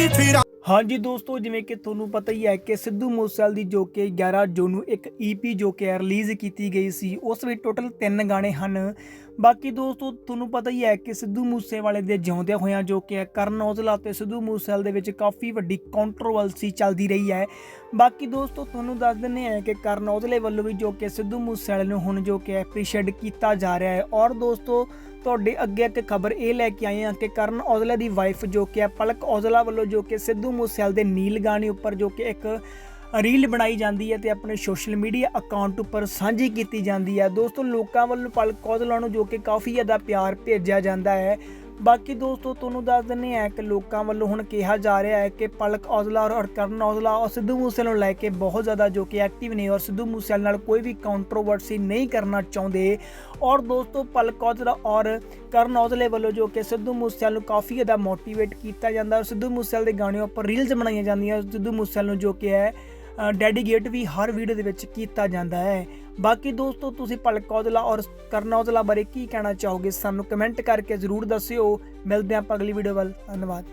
ਕੀ ਫਿਰਾਂ ਹਾਂਜੀ ਦੋਸਤੋ, ਜਿਵੇਂ ਕਿ ਤੁਹਾਨੂੰ ਪਤਾ ਹੀ ਹੈ ਕਿ ਸਿੱਧੂ ਮੂਸੇਵਾਲ ਦੀ ਜੋ ਕਿ 11 ਜੂਨ ਨੂੰ ਇੱਕ ਈਪੀ ਜੋ ਕਿ ਰਿਲੀਜ਼ ਕੀਤੀ ਗਈ ਸੀ, ਉਸ ਵਿੱਚ ਟੋਟਲ 3 ਗਾਣੇ ਹਨ। ਬਾਕੀ ਦੋਸਤੋ, ਤੁਹਾਨੂੰ ਪਤਾ ਹੀ ਹੈ ਕਿ ਸਿੱਧੂ ਮੂਸੇਵਾਲੇ ਦੇ ਜਿਉਂਦਿਆਂ ਹੋਇਆਂ ਜੋ ਕਿ ਕਰਨ ਔਜਲਾ ਤੇ ਸਿੱਧੂ ਮੂਸੇਵਾਲ ਦੇ ਵਿੱਚ ਕਾਫੀ ਵੱਡੀ ਕੰਟਰੋਵਰਸੀ ਚੱਲਦੀ ਰਹੀ ਹੈ। ਬਾਕੀ ਦੋਸਤੋ, ਤੁਹਾਨੂੰ ਦੱਸ ਦਿੰਦੇ ਹਾਂ ਕਿ ਕਰਨ ਔਜਲੇ ਵੱਲੋਂ ਵੀ ਜੋ ਕਿ ਸਿੱਧੂ ਮੂਸੇਵਾਲੇ ਨੂੰ ਹੁਣ ਜੋ ਕਿ ਐਪਰੀਸ਼ੀਏਟ ਕੀਤਾ ਜਾ ਰਿਹਾ ਹੈ। ਔਰ ਦੋਸਤੋ, ਤੁਹਾਡੇ ਅੱਗੇ ਇੱਕ ਖਬਰ ਇਹ ਲੈ ਕੇ ਆਏ ਹਾਂ ਕਿ ਕਰਨ ਔਜਲਾ ਦੀ ਵਾਈਫ ਜੋ ਕਿ ਹੈ, ਪਲਕ ਔਜਲਾ ਵੱਲੋਂ ਜੋ ਕਿ ਸਿੱਧੂ ਮੂਸੇਵਾਲੇ ਦੇ ਨੀਲ ਗਾਣੇ ਉੱਪਰ ਜੋ ਕਿ ਇੱਕ ਰੀਲ ਬਣਾਈ ਜਾਂਦੀ ਹੈ ਤੇ ਆਪਣੇ ਸੋਸ਼ਲ ਮੀਡੀਆ ਅਕਾਊਂਟ ਉੱਪਰ ਸਾਂਝੀ ਕੀਤੀ ਜਾਂਦੀ ਹੈ। ਦੋਸਤੋ, ਲੋਕਾਂ ਵੱਲੋਂ ਪਲਕ ਔਜਲਾ ਨੂੰ ਜੋ ਕਿ ਕਾਫੀ ਜ਼ਿਆਦਾ ਪਿਆਰ ਭੇਜਿਆ ਜਾਂਦਾ ਹੈ। ਬਾਕੀ ਦੋਸਤੋ, ਤੁਹਾਨੂੰ ਦੱਸ ਦਿੰਦੇ ਹਾਂ ਕਿ ਲੋਕਾਂ ਵੱਲੋਂ ਹੁਣ ਕਿਹਾ ਜਾ ਰਿਹਾ ਹੈ ਕਿ ਪਲਕ ਔਜਲਾ ਔਰ ਕਰਨ ਔਜਲਾ ਔਰ ਸਿੱਧੂ ਮੂਸੇਵਾਲੇ ਨੂੰ ਲੈ ਕੇ ਬਹੁਤ ਜ਼ਿਆਦਾ ਜੋ ਕਿ ਐਕਟਿਵ ਨੇ ਔਰ ਸਿੱਧੂ ਮੂਸੇਵਾਲੇ ਨਾਲ ਕੋਈ ਵੀ ਕੰਟਰੋਵਰਸੀ ਨਹੀਂ ਕਰਨਾ ਚਾਹੁੰਦੇ। ਔਰ ਦੋਸਤੋ, ਪਲਕ ਔਜਲਾ ਔਰ ਕਰਨ ਔਜਲੇ ਵੱਲੋਂ ਜੋ ਕਿ ਸਿੱਧੂ ਮੂਸੇਵਾਲੇ ਨੂੰ ਕਾਫੀ ਜ਼ਿਆਦਾ ਮੋਟੀਵੇਟ ਕੀਤਾ ਜਾਂਦਾ ਔਰ ਸਿੱਧੂ ਮੂਸੇਵਾਲੇ ਦੇ ਗਾਣਿਆਂ ਉੱਪਰ ਰੀਲਸ ਬਣਾਈਆਂ ਜਾਂਦੀਆਂ ਸਿੱਧੂ ਮੂਸੇਵਾਲੇ ਨੂੰ ਜੋ ਕਿ ਹੈ ਡੈਡੀਕੇਟ ਵੀ ਹਰ ਵੀਡੀਓ ਦੇ ਵਿੱਚ ਕੀਤਾ ਜਾਂਦਾ ਹੈ। ਬਾਕੀ ਦੋਸਤੋ, ਤੁਸੀਂ ਪਲਕ ਔਜਲਾ ਔਰ ਕਰਨ ਔਜਲਾ ਬਾਰੇ ਕੀ ਕਹਿਣਾ ਚਾਹੋਗੇ ਸਾਨੂੰ ਕਮੈਂਟ ਕਰਕੇ ਜ਼ਰੂਰ ਦੱਸਿਓ। ਮਿਲਦੇ ਹਾਂ ਆਪਾਂ ਅਗਲੀ ਵੀਡੀਓ ਵੱਲ। ਧੰਨਵਾਦ।